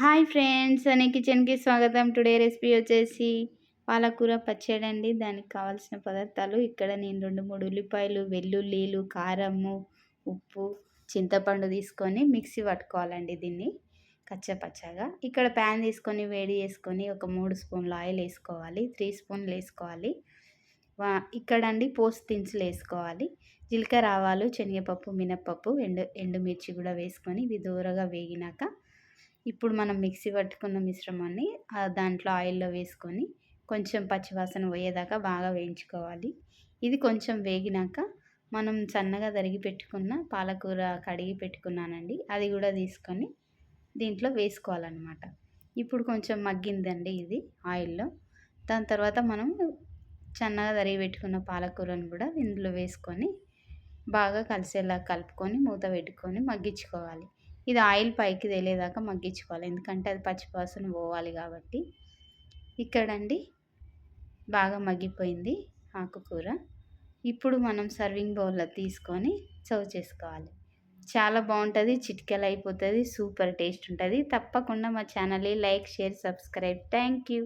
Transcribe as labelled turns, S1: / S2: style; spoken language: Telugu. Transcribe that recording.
S1: హాయ్ ఫ్రెండ్స్ అనే కిచెన్కి స్వాగతం. టుడే రెసిపీ వచ్చేసి పాలకూర పచ్చడి అండి దానికి కావాల్సిన పదార్థాలు ఇక్కడ నేను రెండు మూడు ఉల్లిపాయలు వెల్లుల్లిలు కారము ఉప్పు చింతపండు తీసుకొని మిక్సీ పట్టుకోవాలండి దీన్ని కచ్చపచ్చగా. ఇక్కడ ప్యాన్ తీసుకొని వేడి చేసుకొని ఒక మూడు స్పూన్లు ఆయిల్ వేసుకోవాలి. త్రీ స్పూన్లు వేసుకోవాలి. ఇక్కడ అండి పోస్ట్ దినుసులు వేసుకోవాలి. జీలకర్ర ఆవాలు శనగపప్పు మినప్పప్పు ఎండు ఎండుమిర్చి కూడా వేసుకొని ఇవి దూరగా వేగినాక ఇప్పుడు మనం మిక్సీ పట్టుకున్న మిశ్రమాన్ని దాంట్లో ఆయిల్లో వేసుకొని కొంచెం పచ్చివాసన పోయేదాకా బాగా వేయించుకోవాలి. ఇది కొంచెం వేగినాక మనం సన్నగా తరిగి పెట్టుకున్న పాలకూర కడిగి పెట్టుకున్నానండి. అది కూడా తీసుకొని దీంట్లో వేసుకోవాలన్నమాట. ఇప్పుడు కొంచెం మగ్గిందండి ఇది ఆయిల్లో. దాని తర్వాత మనం సన్నగా తరిగి పెట్టుకున్న పాలకూరను కూడా ఇందులో వేసుకొని బాగా కలిసేలా కలుపుకొని మూత పెట్టుకొని మగ్గించుకోవాలి. ఇది ఆయిల్ పైకి తేలేదాకా మగ్గించుకోవాలి. ఎందుకంటే అది పచ్చివాసన పోవాలి కాబట్టి. ఇక్కడండి బాగా మగ్గిపోయింది ఆకుకూర. ఇప్పుడు మనం సర్వింగ్ బౌల్లో తీసుకొని సర్వ్ చేసుకోవాలి. చాలా బాగుంటుంది చిటికెలు అయిపోతుంది సూపర్ టేస్ట్ ఉంటుంది. తప్పకుండా మా ఛానల్ని like share subscribe. Thank you.